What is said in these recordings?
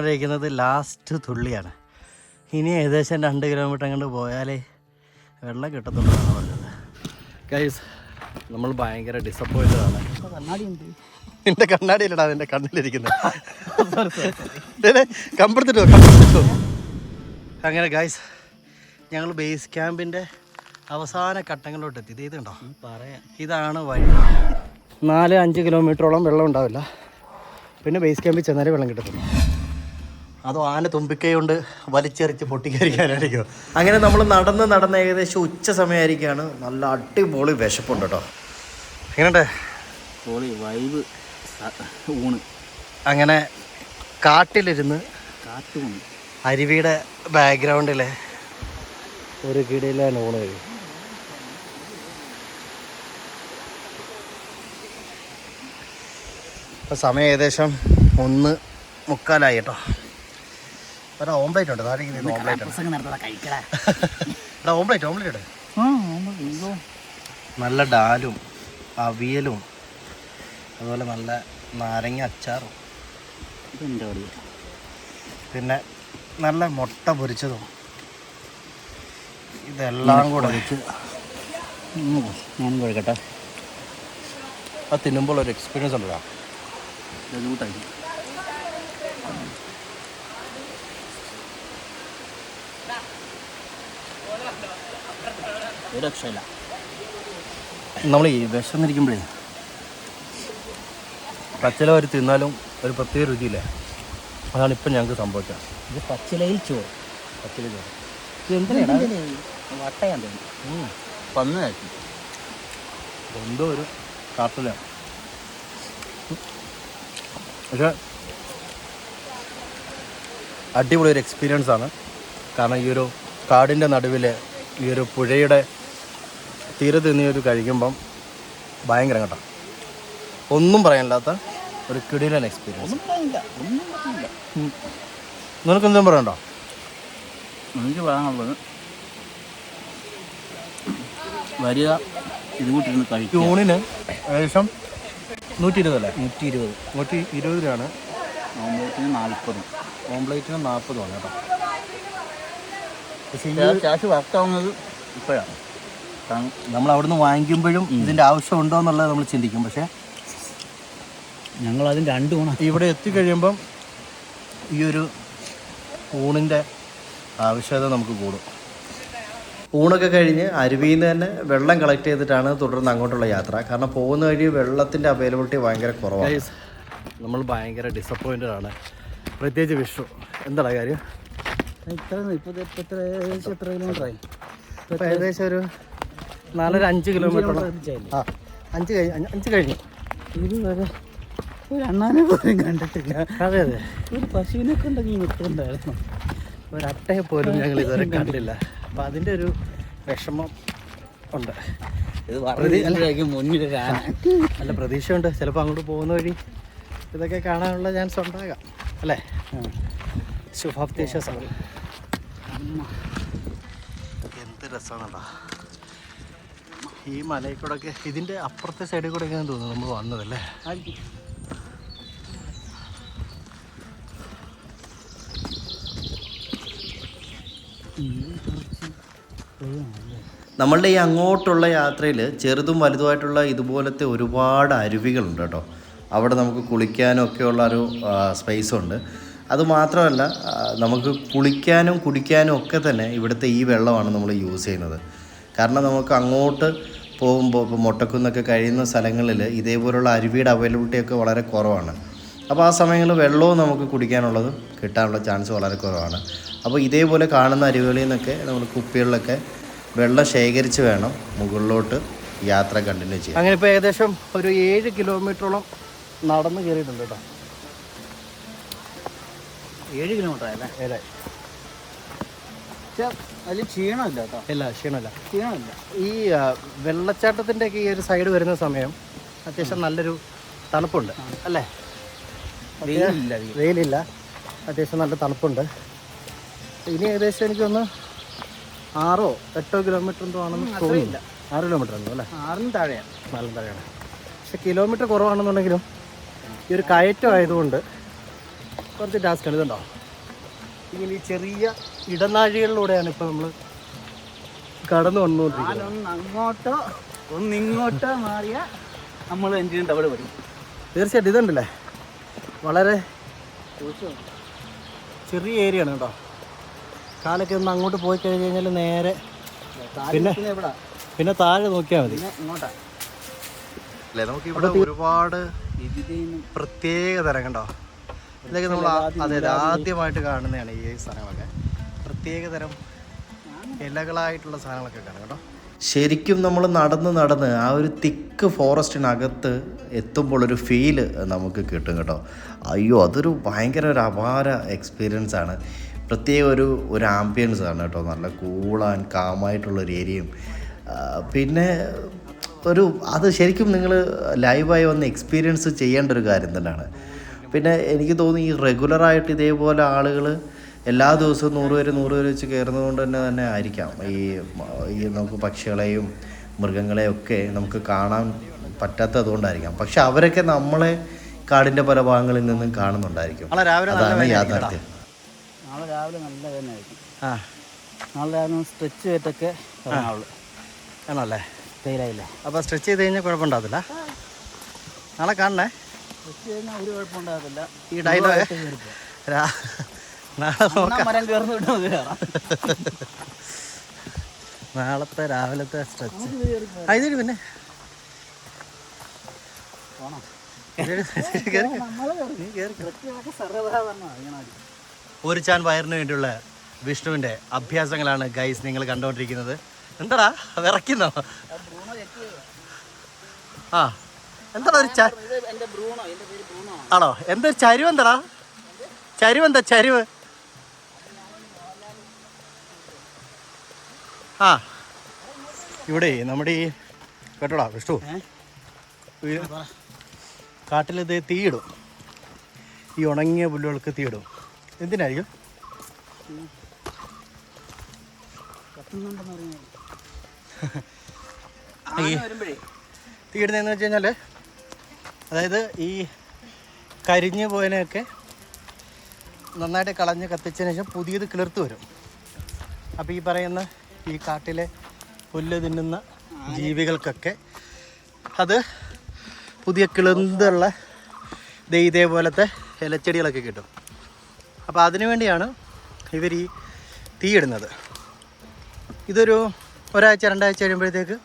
ഇരിക്കുന്നത് ലാസ്റ്റ് തുള്ളിയാണ്. ഇനി ഏകദേശം രണ്ട് കിലോമീറ്റർ അങ്ങോട്ട് പോയാലേ വെള്ളം കിട്ടത്തുള്ളതാണ് പറഞ്ഞത്. ഗൈസ് നമ്മൾ ഭയങ്കര ഡിസപ്പോയിന്റഡ് ആണ്. കണ്ണാടി ഇല്ലടാ നിന്റെ കണ്ണാടിയിലടാ നിന്റെ കണ്ണിലിരിക്കുന്നത് കമ്പെടുത്തിട്ടോ കമ്പെടുത്തിട്ടോ. അങ്ങനെ ഗൈസ് ഞങ്ങൾ ബേസ് ക്യാമ്പിന്റെ അവസാന ഘട്ടങ്ങളിലോട്ട് എത്തി. ഇത് ഇതുണ്ടോ? പറയാം. ഇതാണ് വഴി. നാല് അഞ്ച് കിലോമീറ്ററോളം വെള്ളം ഉണ്ടാവില്ല. പിന്നെ ബേസ് ക്യാമ്പിൽ ചെന്നാലേ വെള്ളം കിട്ടത്തുള്ളൂ. അതോ ആന തുമ്പിക്കൈ കൊണ്ട് വലിച്ചെറിച്ച് പൊട്ടിക്കരിക്കാനായിരിക്കും അങ്ങനെ നമ്മൾ നടന്ന് നടന്ന് ഏകദേശം ഉച്ച സമയമായിരിക്കാണ്. നല്ല അടിപൊളി വിശപ്പുണ്ട് കേട്ടോ. എങ്ങനെയുണ്ട്? പൊളി വൈബ് ഊണ്. അങ്ങനെ കാട്ടിലിരുന്ന് കാട്ടു അരുവിയുടെ ബാക്ക്ഗ്രൗണ്ടിൽ ഒരു കിടയിലാണ് ഊണ് കഴിയും ഇപ്പം സമയം ഏകദേശം ഒന്ന് മുക്കാലായി കേട്ടോ. ഒരു ഓംപ്ലേറ്റ് ഉണ്ട്. താഴെ ഓംപ്ലേറ്റ് ഉണ്ട്. പ്രസംഗം നടത്താതെ കഴിക്കടാ. എടാ ഓംപ്ലേറ്റ് ഓംപ്ലേറ്റ് നല്ല ഡാലും അവിയലും അതുപോലെ നല്ല നാരങ്ങ അച്ചാറും. പിന്നെ നല്ല മുട്ട പൊരിച്ചതും. ഇതെല്ലാം കൂടെ. വെച്ച് ഞാൻ കഴിക്കട്ടെ. അത് തിന്നുമ്പോൾ ഒരു എക്സ്പീരിയൻസ് ഉണ്ടല്ലോ. കൂട്ടായി ഒരു രക്ഷയില്ല. നമ്മൾ ഈ വിശന്നിരിക്കുമ്പോഴേ പച്ചില ഒരു തിന്നാലും ഒരു പ്രത്യേക രുചിയില്ലേ? അതാണ് ഇപ്പം ഞങ്ങൾക്ക് സംഭവിച്ചത്. ഇത് പച്ചിലയിൽ ചോറ് പച്ചില ചോറ് വട്ടയാൻ തോന്നി പന്ന് കഴിക്കും എന്തോ ഒരു കാട്ടിലാണ് പക്ഷെ അടിപൊളി ഒരു എക്സ്പീരിയൻസ് ആണ്. കാരണം ഈ ഒരു കാടിന്റെ നടുവിൽ ഈ ഒരു പുഴയുടെ തീരത്ത് നിന്ന് ഒരു കഴിക്കുമ്പം ഭയങ്കര കേട്ടോ. ഒന്നും പറയാനില്ലാത്ത ഒരു കിടിലൻ എക്സ്പീരിയൻസ് നിനക്ക് എന്തും പറയണ്ടോ എനിക്ക് പറയാനുള്ളത് വരിക ഇത് കൂട്ടിരുന്ന് കഴിക്കുക. യൂണിന് ഏകദേശം നൂറ്റി ഇരുപതല്ലേ നൂറ്റി ഇരുപത് നൂറ്റി ഇരുപത് രൂപയാണ് ഓംപ്ലേറ്റിന് നാൽപ്പത്. ഓംപ്ലേറ്റിന് നാൽപ്പതുമാണ് കേട്ടോ. പക്ഷേ ക്യാഷ് വർക്കാവുന്നത് ഇപ്പോഴാണ്. നമ്മൾ അവിടുന്ന് വാങ്ങിക്കുമ്പോഴും ഇതിന്റെ ആവശ്യം ഉണ്ടോ എന്നുള്ളത് നമ്മൾ ചിന്തിക്കും. പക്ഷേ ഞങ്ങൾ അതിന് രണ്ട് ഊണ ഇവിടെ എത്തിക്കഴിയുമ്പം ഈ ഒരു ഊണിന്റെ ആവശ്യകത നമുക്ക് കൂടും. ഊണൊക്കെ കഴിഞ്ഞ് അരുവിയിൽ നിന്ന് തന്നെ വെള്ളം കളക്ട് ചെയ്തിട്ടാണ് തുടർന്ന് അങ്ങോട്ടുള്ള യാത്ര. കാരണം പോകുന്ന വഴി വെള്ളത്തിന്റെ അവൈലബിലിറ്റി ഭയങ്കര കുറവാണ്. നമ്മൾ ഭയങ്കര ഡിസപ്പോയിന്റഡ് ആണ്. പ്രത്യേകിച്ച് വിഷു. എന്താണ് കാര്യം? ഇത്ര ഇപ്പോൾ എത്ര ഏകദേശം എത്ര കിലോമീറ്ററായി ഇപ്പം ഏകദേശം ഒരു നാലര അഞ്ച് കിലോമീറ്റർ ആ അഞ്ച് കഴിഞ്ഞു അഞ്ച് കഴിഞ്ഞു. ഇതുവരെ ഒരു അണ്ണാനെ പോലും കണ്ടിട്ടില്ല. അതെ അതെ. ഒരു പശുവിനെ കൊണ്ടെങ്കിൽ നിൽക്കുന്നുണ്ടായിരുന്നു ഒരട്ടയെ പോലും ഞങ്ങൾ ഇതുവരെ കണ്ടില്ല അപ്പം അതിന്റെ ഒരു വിഷമം ഉണ്ട്. ഇത് പറഞ്ഞ മുന്നിൽ നല്ല പ്രതീക്ഷയുണ്ട്. ചിലപ്പോൾ അങ്ങോട്ട് പോകുന്ന വഴി ഇതൊക്കെ കാണാനുള്ള ചാൻസ് ഉണ്ടാകാം. അല്ലേ? ശുഭാപ്തീശ്വാസം എന്ത് രസമാണല്ലോ ഈ മലയിൽ ഇതിന്റെ അപ്പുറത്തെ സൈഡിൽ കൂടെ ഒക്കെ തോന്നുന്നു നമ്മൾ വന്നതല്ലേ? നമ്മളുടെ ഈ അങ്ങോട്ടുള്ള യാത്രയിൽ ചെറുതും വലുതുമായിട്ടുള്ള ഇതുപോലത്തെ ഒരുപാട് അരുവികളുണ്ട് കേട്ടോ. അവിടെ നമുക്ക് കുളിക്കാനും ഒക്കെയുള്ള ഒരു സ്പേസ് ഉണ്ട്. അതുമാത്രമല്ല നമുക്ക് കുളിക്കാനും കുടിക്കാനും ഒക്കെ തന്നെ ഇവിടുത്തെ ഈ വെള്ളമാണ് നമ്മൾ യൂസ് ചെയ്യുന്നത്. കാരണം നമുക്ക് അങ്ങോട്ട് പോകുമ്പോൾ ഇപ്പോൾ മൊട്ടക്കുന്നൊക്കെ കഴിയുന്ന സ്ഥലങ്ങളിൽ ഇതേപോലുള്ള അരുവിയുടെ അവൈലബിലിറ്റി ഒക്കെ വളരെ കുറവാണ്. അപ്പോൾ ആ സമയങ്ങളിൽ വെള്ളവും നമുക്ക് കുടിക്കാനുള്ളത് കിട്ടാനുള്ള ചാൻസ് വളരെ കുറവാണ്. അപ്പോൾ ഇതേപോലെ കാണുന്ന അരുവികളിൽ നിന്നൊക്കെ നമ്മൾ കുപ്പികളിലൊക്കെ വെള്ളം ശേഖരിച്ച് വേണം മുകളിലോട്ട് യാത്ര കണ്ടിന്യൂ ചെയ്യാം അങ്ങനെ ഇപ്പോൾ ഏകദേശം ഒരു ഏഴ് കിലോമീറ്ററോളം നടന്ന് കയറിയിട്ടുണ്ട് കേട്ടോ. ഏഴ് കിലോമീറ്റർ ആയല്ലേ? ഏഴ് പക്ഷെ അതിൽ ക്ഷീണമില്ല കേട്ടോ. ഇല്ല ക്ഷീണമില്ല. ക്ഷീണമില്ല. ഈ വെള്ളച്ചാട്ടത്തിന്റെ ഒക്കെ ഈ ഒരു സൈഡ് വരുന്ന സമയം അത്യാവശ്യം നല്ലൊരു തണുപ്പുണ്ട് അല്ലേ? വെയിലില്ല. വെയിലില്ല. അത്യാവശ്യം നല്ല തണുപ്പുണ്ട്. ഇനി ഏകദേശം എനിക്കൊന്ന് ആറോ എട്ടോ കിലോമീറ്റർ എന്തോ ആണെന്ന് തോന്നുന്നില്ല ആറ് കിലോമീറ്റർ ഉണ്ടോ അല്ലേ? ആറിന് താഴെയാണ്. നാലും താഴെയാണ്. പക്ഷെ കിലോമീറ്റർ കുറവാണെന്നുണ്ടെങ്കിലും ഈ ഒരു കയറ്റം ആയതുകൊണ്ട് കുറച്ച് ടാസ്ക് ഇതുണ്ടോ? ഇങ്ങനെ ഈ ചെറിയ ഇടനാഴികളിലൂടെയാണ് ഇപ്പോൾ നമ്മൾ കടന്നു വന്നുകൊണ്ടിരിക്കുന്നത്. അങ്ങോട്ടോ ഒന്ന് ഇങ്ങോട്ടോ മാറിയ നമ്മൾ എഞ്ചിൻ അവിടെ വരും. തീർച്ചയായിട്ടും ഇതുണ്ടല്ലേ? വളരെ ചെറിയ ഏരിയ ആണ് കേട്ടോ. കാലൊക്കെ ഒന്ന് അങ്ങോട്ട് പോയി കഴിഞ്ഞ് കഴിഞ്ഞാൽ നേരെ പിന്നെ പിന്നെ താഴെ നോക്കിയാൽ മതി. ഇങ്ങോട്ടാ. അല്ലേ നമുക്ക് ഇവിടെ ഒരുപാട് ഇതിന് പ്രത്യേക തരം കണ്ടോ? ഇതൊക്കെ നമ്മൾ അതെ അതെ ആദ്യമായിട്ട് കാണുന്നതാണ് ഈ സാധനങ്ങളൊക്കെ. പ്രത്യേക തരം ഇലകളായിട്ടുള്ള സാധനങ്ങളൊക്കെ കാണാം കേട്ടോ. ശരിക്കും നമ്മൾ നടന്ന് നടന്ന് ആ ഒരു തിക്ക് ഫോറസ്റ്റിനകത്ത് എത്തുമ്പോൾ ഒരു ഫീൽ നമുക്ക് കിട്ടും കേട്ടോ. അയ്യോ അതൊരു ഭയങ്കര ഒരു അപാര എക്സ്പീരിയൻസ് ആണ്. പ്രത്യേക ഒരു ഒരു ആംബിയൻസ് ആണ് കേട്ടോ. നല്ല കൂൾ ആൻഡ് കാമായിട്ടുള്ളൊരു ഏരിയയും പിന്നെ ഒരു അത് ശരിക്കും നിങ്ങൾ ലൈവായി വന്ന് എക്സ്പീരിയൻസ് ചെയ്യേണ്ട ഒരു കാര്യം തന്നെയാണ്. പിന്നെ എനിക്ക് തോന്നി ഈ റെഗുലറായിട്ട് ഇതേപോലെ ആളുകൾ എല്ലാ ദിവസവും നൂറ് പേര് നൂറ് പേര് വെച്ച് കയറുന്നത് കൊണ്ട് തന്നെ തന്നെ ആയിരിക്കാം. ഈ ഈ നമുക്ക് പക്ഷികളെയും മൃഗങ്ങളെയും ഒക്കെ നമുക്ക് കാണാൻ പറ്റാത്തത് കൊണ്ടായിരിക്കാം. പക്ഷെ അവരൊക്കെ നമ്മളെ കാടിന്റെ പല ഭാഗങ്ങളിൽ നിന്നും കാണുന്നുണ്ടായിരിക്കും. നാളെ രാവിലെ നല്ല അതാണ് യാഥാർത്ഥ്യം. നാളെ രാവിലെ നല്ല തന്നെ ആയിരിക്കും ആ. നാളെ രാവിലെ സ്ട്രെച്ച് ചെയ്തിട്ടൊക്കെ ഇറങ്ങാവുള്ളൂ. ആണല്ലേ? തേയിലായില്ലേ അപ്പോൾ സ്ട്രെച്ച് ചെയ്ത് കഴിഞ്ഞാൽ കുഴപ്പമുണ്ടാവില്ല നാളെ കാണണേ. സ്ട്രെച്ച് കഴിഞ്ഞാൽ ഒരു കുഴപ്പമുണ്ടാകത്തില്ല. ഈ ഡയലോഗ് രാ നാളെ ഒന്നാം മരം കയറുന്ന വിട്ടാൽ മതി കയറാം. നാളത്തെ രാവിലത്തെ സ്ട്രെച്ച് അതിന് പിന്നെ. ഒരു ചാൻ വയറിന് വേണ്ടിയുള്ള വിഷ്ണുവിന്റെ അഭ്യാസങ്ങളാണ് ഗൈസ് നിങ്ങൾ കണ്ടുകൊണ്ടിരിക്കുന്നത്. എന്താടാ? വിറയ്ക്കുന്നോ? ആ. എന്താടാ ഒരു ആണ്? എന്താ ചരിവ് എന്താടാ? ചരിവ് എന്താ ചരിവ്? ആ. ഇവിടെ നമ്മുടെ ഈ കേട്ടോടാ വിഷ്ണു. കാട്ടിൽ കാട്ടിലിത് തീയിടും. ഈ ഉണങ്ങിയ പുല്ലുകൾക്ക് തീയിടും. എന്തിനായിരിക്കും? തീയിടുന്നതെന്ന് വെച്ച് കഴിഞ്ഞാൽ അതായത് ഈ കരിഞ്ഞു പോയതിനെയൊക്കെ നന്നായിട്ട് കളഞ്ഞ് കത്തിച്ചതിന് ശേഷം പുതിയത് കിളിർത്ത് വരും. അപ്പോൾ ഈ പറയുന്ന ഈ കാട്ടിലെ പുല്ല് തിന്നുന്ന ജീവികൾക്കൊക്കെ അത് പുതിയ കിളിർന്നുള്ള ഇതേപോലത്തെ ഇലച്ചെടികളൊക്കെ കിട്ടും. അപ്പോൾ അതിനു വേണ്ടിയാണ് ഇവർ ഈ തീയിടുന്നത് ഇതൊരു ഒരാഴ്ച രണ്ടാഴ്ച കഴിയുമ്പോഴത്തേക്ക്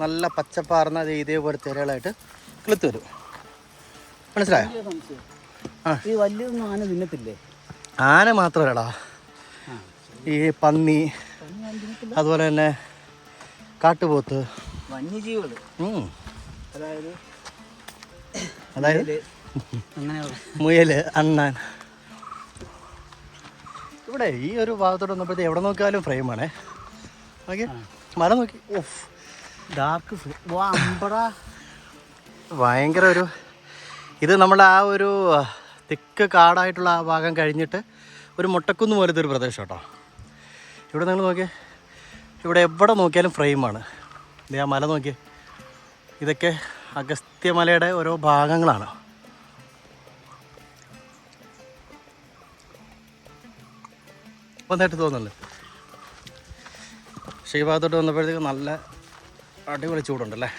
നല്ല പച്ചപ്പാർന്ന ഇതേപോലത്തെ ഇലകളായിട്ട് കിളുത്ത് വരും. മനസ്സിലായോ. ഈ വലിയൊന്നും ആന തിന്നത്തില്ലേ? ആന മാത്രമല്ലടാ. ഈ പന്നി അതുപോലെ തന്നെ കാട്ടുപോത്ത്. വന്യജീവികൾ. അതായത് അതായത് മുയൽ അണ്ണാൻ. ഇവിടെ ഈ ഒരു ഭാഗത്തോട്ട് വന്നപ്പോഴത്തെ എവിടെ നോക്കിയാലും ഫ്രെയിമാണേ ഓക്കെ മല നോക്കി. ഓഫ് ഡാർക്ക് ഭയങ്കര ഒരു ഇത് നമ്മുടെ ആ ഒരു തിക്ക് കാടായിട്ടുള്ള ആ ഭാഗം കഴിഞ്ഞിട്ട് ഒരു മുട്ടക്കുന്ന് പോലത്തെ ഒരു പ്രദേശം കേട്ടോ. ഇവിടെ നിങ്ങൾ നോക്കിയേ. ഇവിടെ എവിടെ നോക്കിയാലും ഫ്രെയിമാണ് ഇതേ ആ മല നോക്കിയേ. ഇതൊക്കെ അഗസ്ത്യമലയുടെ ഓരോ ഭാഗങ്ങളാണ്. വന്നായിട്ട് തോന്നുന്നുണ്ട്. പക്ഷേ ഈ ഭാഗത്തോട്ട് വന്നപ്പോഴത്തേക്ക് നല്ല അടിപൊളി ചൂടുണ്ടല്ലേ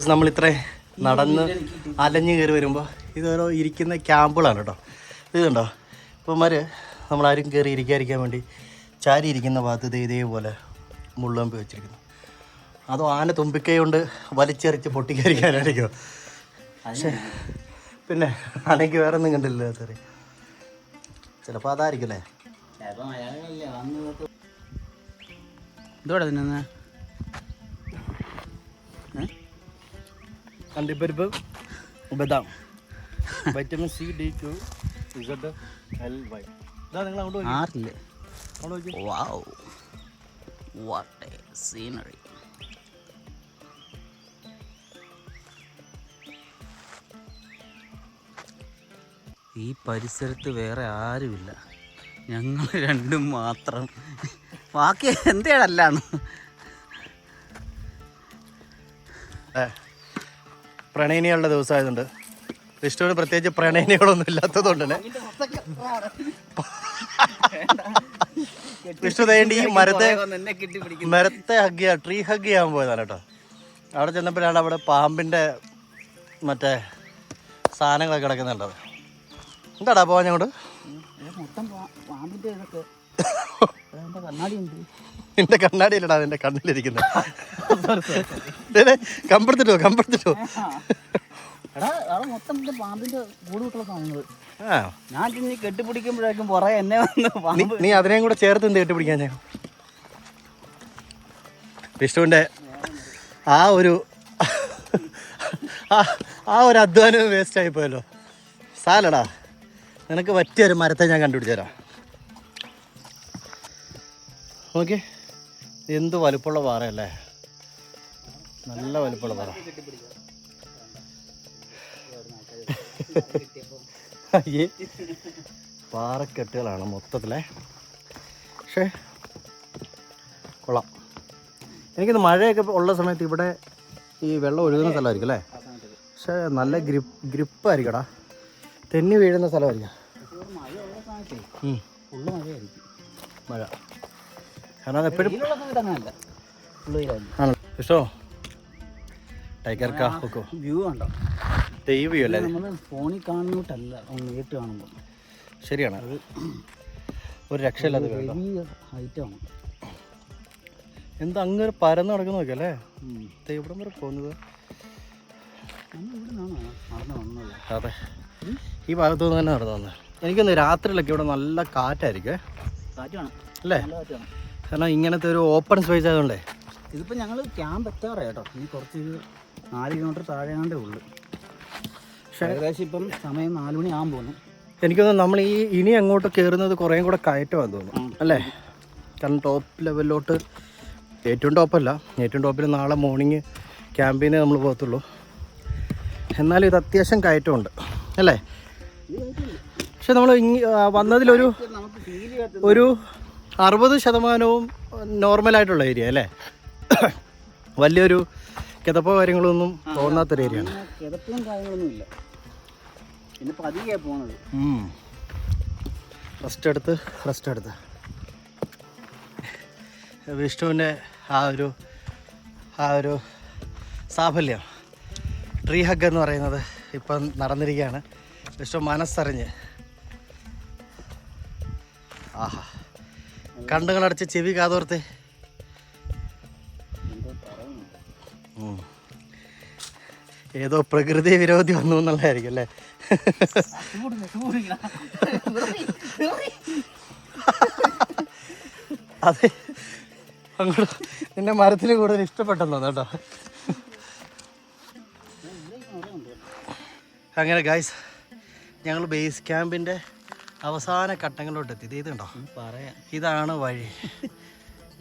നമ്മൾ ഇത്ര നടന്ന് അലഞ്ഞു കയറി വരുമ്പോൾ ഇതോരോ ഇരിക്കുന്ന ക്യാമ്പുകളാണ് കേട്ടോ. ഇത് കണ്ടോ? ഇപ്പന്മാർ നമ്മളാരും കയറി ഇരിക്കാതിരിക്കാൻ വേണ്ടി ചാരി ഇരിക്കുന്ന ഭാഗത്ത് ഇത് ഇതേപോലെ മുള്ളമ്പി വെച്ചിരിക്കുന്നു. അതോ ആന തുമ്പിക്കൈ കൊണ്ട് വലിച്ചെറിച്ച് പൊട്ടിക്കരിക്കാനായിരിക്കും പക്ഷേ പിന്നെ ആനയ്ക്ക് വേറെ ഒന്നും കണ്ടില്ല സാറേ ചിലപ്പോൾ അതായിരിക്കും അല്ലേ? ഇതോടെ തിന്നുന്ന അണ്ടിപ്പരിപ്പ് ബദാം vitamin C D to Z L Y. ഇതാ നിങ്ങൾ അങ്ങോട്ട് ആറില്ലേ? വാവ് വാട്ട് എ സീനറി ഈ പരിസരത്ത് വേറെ ആരുമില്ല. ഞങ്ങൾ രണ്ടും മാത്രം. ബാക്കി എന്തേടല്ലാണ് ഏ, പ്രണയിനികളുടെ ദിവസമായതുകൊണ്ട്. വിഷ്ണുവിന് പ്രത്യേകിച്ച് പ്രണയിനികളൊന്നും തന്നെ. വിഷ്ണു തേണ്ടി ഈ മരത്തെ മരത്തെ ഹഗ് ചെയ്യാൻ ട്രീ ഹഗ് ചെയ്യാൻ പോയതാണ് കേട്ടോ. അവിടെ ചെന്നപ്പോഴാണ് അവിടെ പാമ്പിന്റെ മറ്റേ സാധനങ്ങളൊക്കെ കിടക്കുന്നുണ്ടത്. എന്താടാ പോവാൻ ഞങ്ങോട്ട് എന്റെ കണ്ണാടി ഉണ്ട് നിന്റെ കണ്ണാടിയിലടാ നിന്റെ കണ്ണിലിരിക്കുന്നത് കമ്പെടുത്തിട്ടോ കമ്പെടുത്തിട്ടോ. മൊത്തം പാമ്പിന്റെ സാധനങ്ങൾ ഞാൻ ഇനി കെട്ടിപ്പിടിക്കുമ്പോഴേക്കും പുറകെ എന്നെ വന്ന് നീ അതിനെയും കൂടെ ചേർത്ത് എന്ത് കെട്ടിപ്പിടിക്കാൻ ഞാൻ? വിഷ്ണുവിന്റെ ആ ഒരു ആ- ആ ഒരു അധ്വാനം വേസ്റ്റ് ആയി പോയല്ലോ. സാലടാ നിനക്ക് പറ്റിയ ഒരു മരത്തെ ഞാൻ കണ്ടുപിടിച്ചു തരാം ഓക്കെ എന്ത് വലുപ്പമുള്ള പാറയല്ലേ നല്ല വലുപ്പമുള്ള പാറ. അയ്യേ. പാറക്കെട്ടുകളാണ് മൊത്തത്തിലെ. പക്ഷേ കൊള്ളാം. എനിക്കിത് മഴയൊക്കെ ഉള്ള സമയത്ത് ഇവിടെ ഈ വെള്ളം ഒഴുകുന്ന സ്ഥലമായിരിക്കും അല്ലേ? പക്ഷേ നല്ല ഗ്രിപ്പ് ഗ്രിപ്പായിരിക്കടാ. തെന്നി വീഴുന്ന സ്ഥലമായിരിക്കും. കാരണം അത് എപ്പോഴും ആണോ ഇഷ്ടോ ടൈഗർ കാ ഹുക്കോ വ്യൂ കണ്ടോ? ദൈവ്യൂ അല്ലേ? നമ്മൾ ഫോണിൽ കാണുന്നിട്ടല്ല നേരിട്ട് കാണുമ്പോൾ ശരിയാണ്. അത് ഒരു രക്ഷയില്ലാതെ വലിയ ഹൈറ്റാണ് എന്താ അങ്ങനെ പരന്ന് നടക്കുന്ന നോക്കിയല്ലേ ഇവിടം വരെ പോകുന്നത്. അതെ. ഈ ഭാഗത്തു നിന്ന് തന്നെ നടന്നു വന്നത്. എനിക്കൊന്ന് രാത്രിയിലൊക്കെ ഇവിടെ നല്ല കാറ്റായിരിക്കും അല്ലേ? നല്ല കാറ്റ് വേണം. കാരണം ഇങ്ങനത്തെ ഒരു ഓപ്പൺ സ്പേസ് ആയതുകൊണ്ടേ. ഇതിപ്പോൾ ഞങ്ങൾ ക്യാമ്പ് എത്താറായി കേട്ടോ. ഇനി കുറച്ച് നാല് കിലോമീറ്റർ താഴെയാണ്ടേ ഉള്ളൂ. പക്ഷേ ഏകദേശം ഇപ്പം സമയം നാല് മണി ആകാൻ പോകുന്നു തോന്നുന്നു നമ്മൾ ഈ ഇനി അങ്ങോട്ട് കയറുന്നത് കുറേ കൂടെ കയറ്റമാണെന്ന് തോന്നുന്നു. അല്ലേ? കാരണം ടോപ്പ് ലെവലിലോട്ട് ഏറ്റവും ടോപ്പല്ല ഏറ്റവും ടോപ്പിൽ നാളെ മോർണിംഗ് ക്യാമ്പീനെ നമ്മൾ പോകത്തുള്ളൂ. എന്നാലും ഇത് അത്യാവശ്യം കയറ്റമുണ്ട്. അല്ലേ? പക്ഷെ നമ്മൾ വന്നതിലൊരു ഒരു അറുപത് ശതമാനവും നോർമലായിട്ടുള്ള ഏരിയ അല്ലേ? വലിയൊരു കിതപ്പോ കാര്യങ്ങളൊന്നും തോന്നാത്തൊരു ഏരിയ ആണ്. കിതപ്പും കാര്യങ്ങളൊന്നും ഇല്ല. പിന്നെ പതിയെ പോണത്. റെസ്റ്റ് എടുത്ത് റെസ്റ്റ് എടുത്ത്. വിഷ്ണുവിന്റെ ആ ഒരു ആ ഒരു സാഫല്യം. ട്രീ ഹഗ് എന്ന് പറയുന്നത് ഇപ്പം നടന്നിരിക്കുകയാണ്. വിഷ്ണു മനസ്സറിഞ്ഞ് കണ്ണുകളടച്ച് ചെവി കാതോർത്ത്. ഏതോ പ്രകൃതി വിരോധി വന്നു എന്നുള്ളതായിരിക്കും അല്ലേ? അതെ. അങ്ങോട്ട് നിന്നെ മരത്തിൽ കൂടുതൽ ഇഷ്ടപ്പെട്ടെന്നോ കേട്ടോ. അങ്ങനെ ഗായ്സ് ഞങ്ങൾ ബേസ് ക്യാമ്പിന്റെ അവസാന ഘട്ടങ്ങളിലോട്ട് എത്തി ഇത് ഇതുണ്ടോ പറയാം. ഇതാണ് വഴി.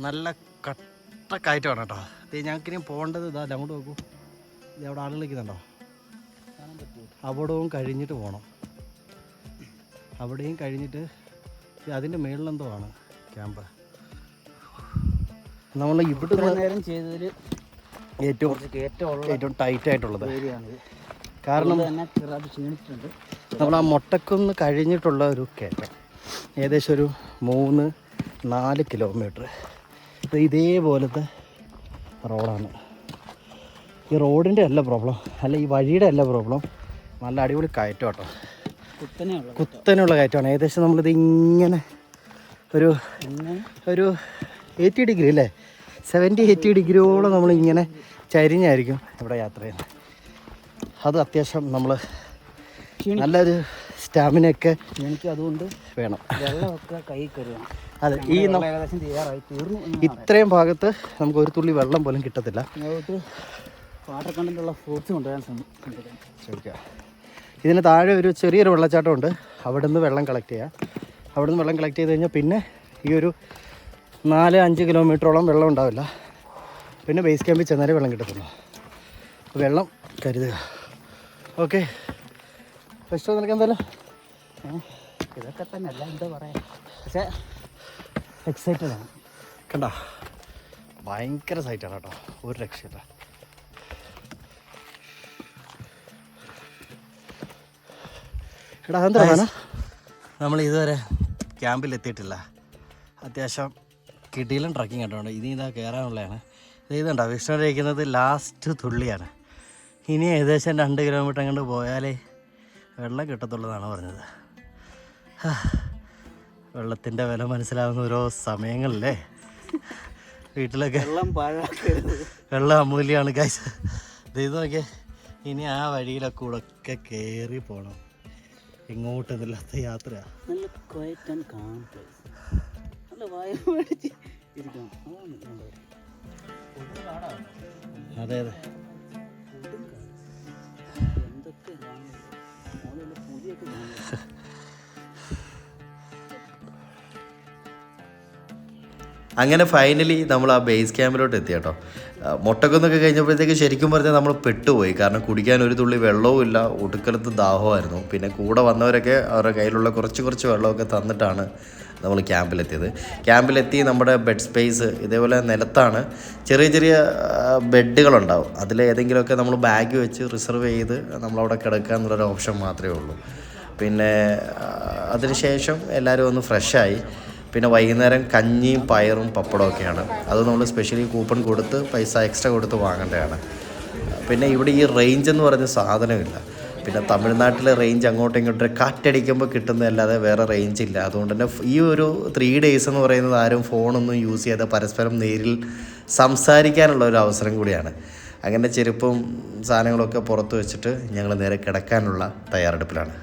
നല്ല കട്ട കയറ്റമാണ് കേട്ടോ ഇത് ഞങ്ങൾക്കിനി പോകേണ്ടത് ഇതാ അങ്ങോട്ട് നോക്കൂ. ഇത് അവിടെ ആളുകൾ നിൽക്കുന്നുണ്ടോ? അവിടവും കഴിഞ്ഞിട്ട് പോകണം. അവിടെയും കഴിഞ്ഞിട്ട് അതിന്റെ മേളിലെന്തോ ആണ് ക്യാമ്പ്. നമ്മൾ ഇവിടെ നേരം ചെയ്തതിൽ ഏറ്റവും കയറ്റമുള്ള ഏറ്റവും ടൈറ്റ് ആയിട്ടുള്ളത് കാരണം തന്നെ ക്ഷീണിച്ചിട്ടുണ്ട്. നമ്മൾ ആ മുട്ടക്കുന്ന് കഴിഞ്ഞിട്ടുള്ള ഒരു കയറ്റം. ഏകദേശം ഒരു മൂന്ന് നാല് കിലോമീറ്റർ. ഇത് ഇതേപോലത്തെ റോഡാണ്. ഈ റോഡിന്റെ അല്ല പ്രോബ്ലം. അല്ല ഈ വഴിയുടെ അല്ല പ്രോബ്ലം. നല്ല അടിപൊളി കയറ്റം കേട്ടോ. കുത്തനെയുള്ള കയറ്റമാണ്. ഏകദേശം നമ്മളിത് ഇങ്ങനെ ഒരു ഒരു എയ്റ്റി ഡിഗ്രി അല്ലേ? സെവന്റി എയ്റ്റി ഡിഗ്രിയോളം നമ്മളിങ്ങനെ ചരിഞ്ഞായിരിക്കും ഇവിടെ യാത്ര ചെയ്യുന്നത്. അത് അത്യാവശ്യം നമ്മൾ നല്ലൊരു സ്റ്റാമിനയൊക്കെ എനിക്ക് അതുകൊണ്ട് വേണം. വെള്ളമൊക്കെ കൈ കരുതണം. അതെ ഈ ഏകദേശം തീർന്നു ഇത്രയും ഭാഗത്ത് നമുക്ക് ഒരു തുള്ളി വെള്ളം പോലും കിട്ടത്തില്ല. വാട്ടർ കണ്ടന്റുള്ള ഫ്രൂട്ട്സ് കൊണ്ടുവരാൻ ശ്രമിക്കാം ശ്രമിക്കുക. ഇതിന് താഴെ ഒരു ചെറിയൊരു വെള്ളച്ചാട്ടമുണ്ട്. അവിടെ നിന്ന് വെള്ളം കളക്ട് ചെയ്യാം. അവിടെ നിന്ന് വെള്ളം കളക്ട് ചെയ്ത് കഴിഞ്ഞാൽ പിന്നെ ഈ ഒരു നാല് അഞ്ച് കിലോമീറ്ററോളം വെള്ളം ഉണ്ടാവില്ല. പിന്നെ ബേസ് ക്യാമ്പിൽ ചെന്നാലേ വെള്ളം കിട്ടത്തുള്ളൂ. വെള്ളം കരുതുക. ഓക്കെ. ഫസ്റ്റ് നിനക്ക് എന്തായാലും? ഇതൊക്കെ തന്നെ അല്ല എന്താ പറയാ. പക്ഷേ എക്സൈറ്റഡ് ആണ്. കണ്ട? ഭയങ്കര സൈറ്റാണ് കേട്ടോ. ഒരു രക്ഷയില്ല. എടാ എന്താ നമ്മൾ ഇതുവരെ ക്യാമ്പിൽ എത്തിയിട്ടില്ല. അത്യാവശ്യം കിടിയിലും ട്രക്കിംഗ് കേട്ടോ ഇനി ഇതാ കയറാനുള്ളതാണ് ഇത് ഇതുണ്ടോ വിഷ്ണു കഴിക്കുന്നത് ലാസ്റ്റ് തുള്ളിയാണ്. ഇനി ഏകദേശം രണ്ട് കിലോമീറ്റർ അങ്ങോട്ട് പോയാലേ വെള്ളം കിട്ടത്തുള്ളതാണ് പറഞ്ഞത്. വെള്ളത്തിന്റെ വില മനസ്സിലാവുന്ന ഓരോ സമയങ്ങളിലേ വീട്ടിലൊക്കെ വെള്ളം വെള്ളം അമൂല്യമാണ് കാശ് ഇത് നോക്കിയേ. ഇനി ആ വഴിയിലൊക്കെ കൂടെ ഒക്കെ കയറി പോകണം എങ്ങോട്ടൊന്നുമില്ലാത്ത യാത്ര നല്ല ക്വയറ്റ് ആൻഡ് കാം പ്ലേസ് നല്ല വായ മേടിച്ച് ഇരിക്കണം. അതാണ് നല്ലത്. അതെ അതെ. അങ്ങനെ ഫൈനലി നമ്മൾ ആ ബേസ് ക്യാമ്പിലോട്ട് എത്തി കേട്ടോ. മൊട്ടക്കുന്നൊക്കെ കഴിഞ്ഞപ്പോഴത്തേക്ക് ശരിക്കും പറഞ്ഞാൽ നമ്മൾ പെട്ടുപോയി. കാരണം കുടിക്കാൻ ഒരു തുള്ളി വെള്ളവും ഇല്ല ഒടുക്കലത്ത് ദാഹമായിരുന്നു പിന്നെ കൂടെ വന്നവരൊക്കെ അവരുടെ കയ്യിലുള്ള കുറച്ച് കുറച്ച് വെള്ളമൊക്കെ തന്നിട്ടാണ് നമ്മൾ ക്യാമ്പിലെത്തിയത്. ക്യാമ്പിലെത്തി നമ്മുടെ ബെഡ് സ്പേസ് ഇതേപോലെ നിലത്താണ്. ചെറിയ ചെറിയ ബെഡുകളുണ്ടാവും. അതിൽ ഏതെങ്കിലുമൊക്കെ നമ്മൾ ബാഗ് വെച്ച് റിസർവ് ചെയ്ത് നമ്മളവിടെ കിടക്കുക എന്നുള്ളൊരു ഓപ്ഷൻ മാത്രമേ ഉള്ളൂ. പിന്നെ അതിനുശേഷം എല്ലാവരും ഒന്ന് ഫ്രഷായി. പിന്നെ വൈകുന്നേരം കഞ്ഞിയും പയറും പപ്പടവും ഒക്കെയാണ്. അത് നമ്മൾ സ്പെഷ്യലി കൂപ്പൺ കൊടുത്ത് പൈസ എക്സ്ട്രാ കൊടുത്ത് വാങ്ങേണ്ടതാണ്. പിന്നെ ഇവിടെ ഈ റേഞ്ച് എന്ന് പറഞ്ഞ സാധനമില്ല. പിന്നെ തമിഴ്നാട്ടിലെ റേഞ്ച് അങ്ങോട്ടും ഇങ്ങോട്ടും കാറ്റടിക്കുമ്പോൾ കിട്ടുന്നതല്ലാതെ വേറെ റേഞ്ച് ഇല്ല. അതുകൊണ്ട് തന്നെ ഈ ഒരു ത്രീ ഡേയ്സ് എന്ന് പറയുന്നത് ആരും ഫോണൊന്നും യൂസ് ചെയ്യാതെ പരസ്പരം നേരിൽ സംസാരിക്കാനുള്ള ഒരു അവസരം കൂടിയാണ്. അങ്ങനെ ചെരുപ്പും സാധനങ്ങളൊക്കെ പുറത്ത് വെച്ചിട്ട് ഞങ്ങൾ നേരെ കിടക്കാനുള്ള തയ്യാറെടുപ്പിലാണ്.